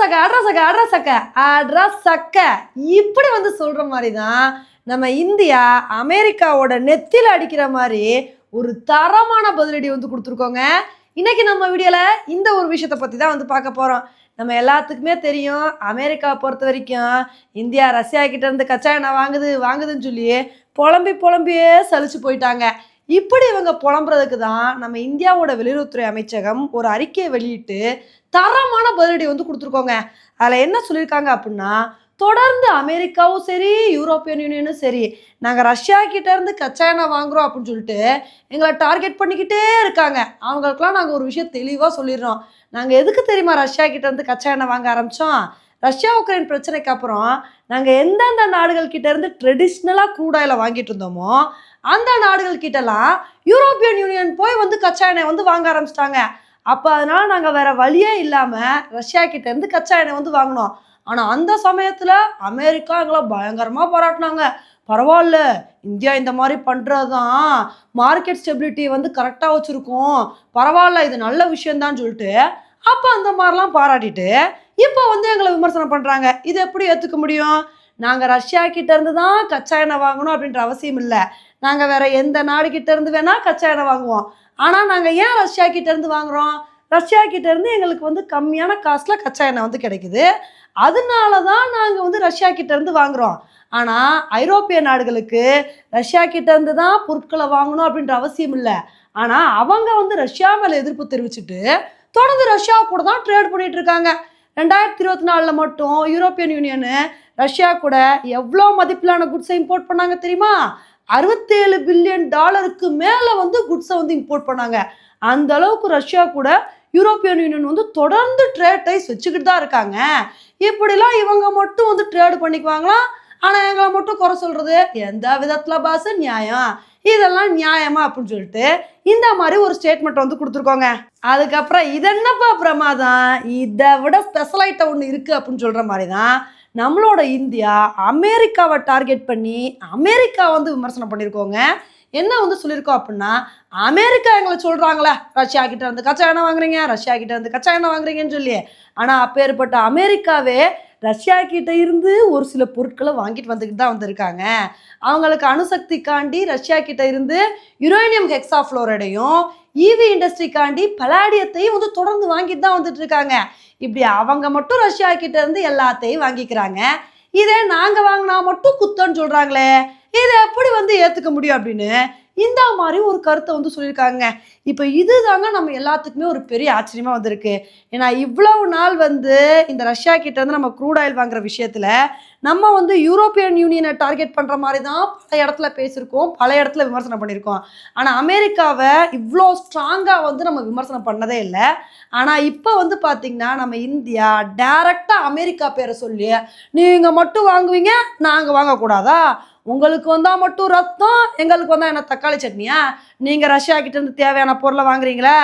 சக்க அட்ரா சக்க அட்ரா சக்க அட்ரா சக்க. இப்படி வந்து சொல்கிற மாதிரி தான் நம்ம இந்தியா அமெரிக்காவோட நெத்தியில் அடிக்கிற மாதிரி ஒரு தரமான பதிலடி வந்து கொடுத்துருக்கோங்க. இன்னைக்கு நம்ம வீடியோவில் இந்த ஒரு விஷயத்தை பற்றி தான் வந்து பார்க்க போகிறோம் நம்ம எல்லாத்துக்குமே தெரியும் அமெரிக்கா பொறுத்த வரைக்கும் இந்தியா ரஷ்யா கிட்டேருந்து கச்சா எண்ணெய் வாங்குது வாங்குதுன்னு சொல்லி புலம்பி புலம்பியே சலிச்சு போயிட்டாங்க. இப்படி இவங்க புலம்புறதுக்கு தான் நம்ம இந்தியாவோட வெளியுறவுத்துறை அமைச்சகம் ஒரு அறிக்கையை வெளியிட்டு தரமான பதிலடி வந்து கொடுத்துருக்கோங்க. அதில் என்ன சொல்லியிருக்காங்க அப்படின்னா தொடர்ந்து அமெரிக்காவும் சரி யூரோப்பியன் யூனியனும் சரி நாங்கள் ரஷ்யா கிட்டேருந்து கச்சா எண்ணெய் வாங்குறோம் அப்படின்னு சொல்லிட்டு எங்களை டார்கெட் பண்ணிக்கிட்டே இருக்காங்க. அவங்களுக்குலாம் நாங்கள் ஒரு விஷயம் தெளிவாக சொல்லிடுறோம். நாங்கள் எதுக்கு தெரியுமா ரஷ்யா கிட்டேருந்து கச்சா எண்ணெய் வாங்க ஆரம்பித்தோம் ரஷ்யா உக்ரைன் பிரச்சனைக்கு அப்புறம் நாங்கள் எந்தெந்த நாடுகள் கிட்டேருந்து ட்ரெடிஷ்னலாக க்ரூட் ஆயில வாங்கிட்டு இருந்தோமோ அந்த நாடுகள் கிட்டலாம் யூரோப்பியன் யூனியன் போய் வந்து கச்சா எண்ணெய் வந்து வாங்க ஆரம்பிச்சிட்டாங்க. அப்போ அதனால நாங்கள் வேற வழியே இல்லாமல் ரஷ்யா கிட்டேருந்து கச்சா எண்ணெய் வந்து வாங்கினோம். ஆனால் அந்த சமயத்தில் அமெரிக்கா எங்களை பயங்கரமாக பாராட்டினாங்க. பரவாயில்ல இந்தியா இந்த மாதிரி பண்ணுறது தான் மார்க்கெட் ஸ்டெபிலிட்டி வந்து கரெக்டாக வச்சுருக்கோம். பரவாயில்ல இது நல்ல விஷயம்தான் சொல்லிட்டு அப்போ அந்த மாதிரிலாம் பாராட்டிட்டு இப்போ வந்து எங்களை விமர்சனம் பண்ணுறாங்க இது எப்படி ஏற்றுக்க முடியும்? நாங்கள் ரஷ்யா கிட்டேருந்து தான் கச்சா எண்ணெய் வாங்கணும் அப்படின்ற அவசியம் இல்லை. நாங்கள் வேற எந்த நாடுகிட்ட இருந்து வேணால் கச்சா எண்ணெய் வாங்குவோம். ஆனால் நாங்கள் ஏன் ரஷ்யா இருந்து வாங்குறோம்? ரஷ்யா கிட்டேருந்து எங்களுக்கு வந்து கம்மியான காஸ்ட்டில் கச்சா எண்ணெய் வந்து கிடைக்குது. அதனால தான் நாங்கள் வந்து ரஷ்யா கிட்டேருந்து இருந்து ஆனால் ஐரோப்பிய நாடுகளுக்கு ரஷ்யா கிட்டேருந்து தான் பொருட்களை வாங்கணும் அப்படின்ற அவசியம் இல்லை. ஆனால் அவங்க வந்து ரஷ்யா மேலே எதிர்ப்பு தெரிவிச்சுட்டு தொடர்ந்து ரஷ்யா கூட தான் ட்ரேட் பண்ணிகிட்டு இருக்காங்க. ரெண்டாயிரத்தி இருபத்தி நாலில் மட்டும் யூரோப்பியன் யூனியனு ரஷ்யா கூட எவ்வளோ மதிப்பிலான குட்ஸை இம்போர்ட் பண்ணாங்க தெரியுமா? அறுபத்தேழு பில்லியன் டாலருக்கு மேலே வந்து குட்ஸை வந்து இம்போர்ட் பண்ணாங்க. அந்த அளவுக்கு ரஷ்யா கூட யூரோப்பியன் யூனியன் வந்து தொடர்ந்து ட்ரேட் டைஸ் வச்சுக்கிட்டு தான் இருக்காங்க. இப்படிலாம் இவங்க மட்டும் வந்து ட்ரேடு பண்ணிக்குவாங்களாம்? ஆனால் எங்களை மட்டும் குறை சொல்கிறது எந்த விதத்தில் பாச நியாயம். இதெல்லாம் நியாயமா அப்படின்னு சொல்லிட்டு இந்த மாதிரி ஒரு ஸ்டேட்மெண்ட் வந்து கொடுத்துருக்கோங்க. அதுக்கப்புறம் இது என்னப்பா பிரமாதம்? இதை விட ஸ்பெஷல் ஐட்டம் ஒன்று இருக்குது அப்படின்னு சொல்கிற மாதிரி தான் நம்மளோட இந்தியா அமெரிக்காவை டார்கெட் பண்ணி அமெரிக்கா வந்து விமர்சனம் பண்ணியிருக்கோங்க என்ன வந்து சொல்லியிருக்கோம் அப்படின்னா அமெரிக்கா எங்களை சொல்கிறாங்களே ரஷ்யா கிட்ட இருந்து கச்சா எண்ணெய் வாங்குறீங்க ரஷ்யா கிட்ட இருந்து கச்சா எண்ணெய் வாங்குறீங்கன்னு சொல்லி. ஆனால் அப்பேற்பட்ட அமெரிக்காவே ரஷ்யா கிட்ட இருந்து ஒரு சில பொருட்களை வாங்கிட்டு வந்துக்கிட்டு தான் வந்திருக்காங்க. அவங்களுக்கு அணுசக்திக்காண்டி ரஷ்யா கிட்ட இருந்து யுரேனியம் ஹெக்ஸாஃப்ளோரைடையும் ஈவி இண்டஸ்ட்ரிக்காண்டி பலாடியத்தையும் வந்து தொடர்ந்து வாங்கிட்டு தான் வந்துட்டு இருக்காங்க. இப்படி அவங்க மட்டும் ரஷ்யா கிட்ட இருந்து எல்லாத்தையும் வாங்கிக்கிறாங்க. இதே நாங்க வாங்கினா மட்டும் குத்தம்னு சொல்றாங்களே இதை எப்படி வந்து ஏத்துக்க முடியும் அப்படின்னு இந்த மாதிரி ஒரு கருத்தை வந்து சொல்லியிருக்காங்க. இப்போ இதுதாங்க நம்ம எல்லாத்துக்குமே ஒரு பெரிய ஆச்சரியமாக வந்திருக்கு. ஏன்னா இவ்வளவு நாள் வந்து இந்த ரஷ்யா கிட்ட நம்ம க்ரூட் ஆயில் வாங்குற விஷயத்தில் நம்ம வந்து யூரோப்பியன் யூனியனை டார்கெட் பண்ணுற மாதிரி தான் பல இடத்துல பேசியிருக்கோம் பல இடத்துல விமர்சனம் பண்ணியிருக்கோம். ஆனால் அமெரிக்காவை இவ்வளோ ஸ்ட்ராங்காக வந்து நம்ம விமர்சனம் பண்ணதே இல்லை. ஆனால் இப்போ வந்து பார்த்தீங்கன்னா நம்ம இந்தியா டைரக்டாக அமெரிக்கா பேரை சொல்லி நீங்கள் மட்டும் வாங்குவீங்க நாங்கள் வாங்கக்கூடாதா? உங்களுக்கு வந்தால் மட்டும் ரத்தம் எங்களுக்கு வந்தால் என்ன தக்காளி சட்னியா? நீங்கள் ரஷ்யா கிட்ட இருந்து தேவையான பொருளை வாங்குறீங்களா?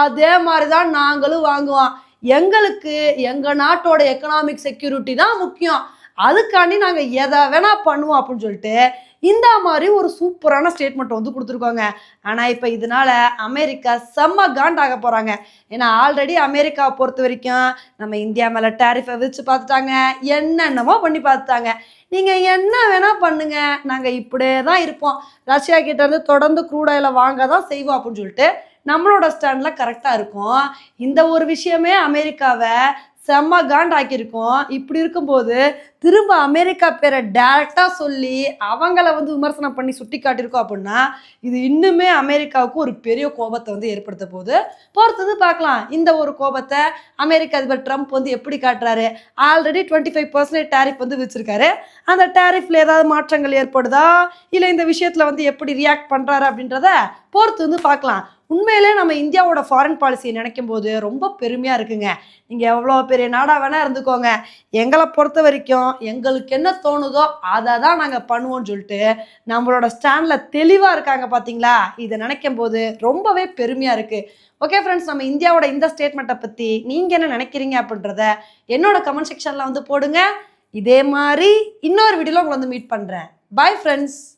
அதே மாதிரி தான் நாங்களும் வாங்குவோம். எங்களுக்கு எங்கள் நாட்டோட எக்கனாமிக் செக்யூரிட்டி தான் முக்கியம். அதுக்காண்டி நாங்கள் எதை வேணா பண்ணுவோம் அப்படின்னு சொல்லிட்டு இந்த மாதிரி ஒரு சூப்பரான ஸ்டேட்மெண்ட் வந்து கொடுத்துருக்கோங்க. ஆனால் இப்போ இதனால அமெரிக்கா செம்ம காண்டாக போகிறாங்க ஏன்னா ஆல்ரெடி அமெரிக்காவை பொறுத்த வரைக்கும் நம்ம இந்தியா மேலே டேரிஃபை விதிச்சு பார்த்துட்டாங்க. என்னென்னமோ பண்ணி பார்த்துட்டாங்க. நீங்கள் என்ன வேணால் பண்ணுங்க. நாங்கள் இப்படியே தான் இருப்போம். ரஷ்யா கிட்டேருந்து தொடர்ந்து க்ரூட் ஆயிலை வாங்க தான் செய்வோம் அப்படின்னு சொல்லிட்டு நம்மளோட ஸ்டாண்டில் கரெக்டாக இருக்கும். இந்த ஒரு விஷயமே அமெரிக்காவை செம்ம காண்டாக்கியிருக்கோம். இப்படி இருக்கும்போது திரும்ப அமெரிக்கா பேரை டேரெக்டாக சொல்லி அவங்கள வந்து விமர்சனம் பண்ணி சுட்டி காட்டியிருக்கோம் அப்படின்னா இது இன்னுமே அமெரிக்காவுக்கு ஒரு பெரிய கோபத்தை வந்து ஏற்படுத்த போகுது. பொறுத்தது பார்க்கலாம். இந்த ஒரு கோபத்தை அமெரிக்க அதிபர் ட்ரம்ப் வந்து எப்படி காட்டுறாரு? Already twenty five percentage tariff வந்து வச்சுருக்காரு அந்த டேரிஃப்ல ஏதாவது மாற்றங்கள் ஏற்படுதா? இல்லை இந்த விஷயத்தில் வந்து எப்படி ரியாக்ட் பண்ணுறாரு அப்படின்றத பொறுத்து வந்து பார்க்கலாம். உண்மையிலே நம்ம இந்தியாவோட ஃபாரின் பாலிசியை நினைக்கும் போது ரொம்ப பெருமையாக இருக்குங்க. நீங்கள் எவ்வளோ பெரிய நாடாக வேணால் இருந்துக்கோங்க. எங்களை பொறுத்த வரைக்கும் எங்களுக்கு என்ன தோணுதோ அதை தான் நாங்கள் பண்ணுவோம்னு சொல்லிட்டு நம்மளோட ஸ்டாண்டில் தெளிவாக இருக்காங்க பார்த்தீங்களா இதை நினைக்கும் போது ரொம்பவே பெருமையாக இருக்குது ஓகே ஃப்ரெண்ட்ஸ் நம்ம இந்தியாவோட இந்த ஸ்டேட்மெண்ட்டை பற்றி நீங்கள் என்ன நினைக்கிறீங்க அப்படின்றத என்னோட கமெண்ட் செக்ஷனில் வந்து போடுங்க. இதே மாதிரி இன்னொரு வீடியோவில் உங்களை வந்து மீட் பண்ணுறேன் பாய் ஃப்ரெண்ட்ஸ்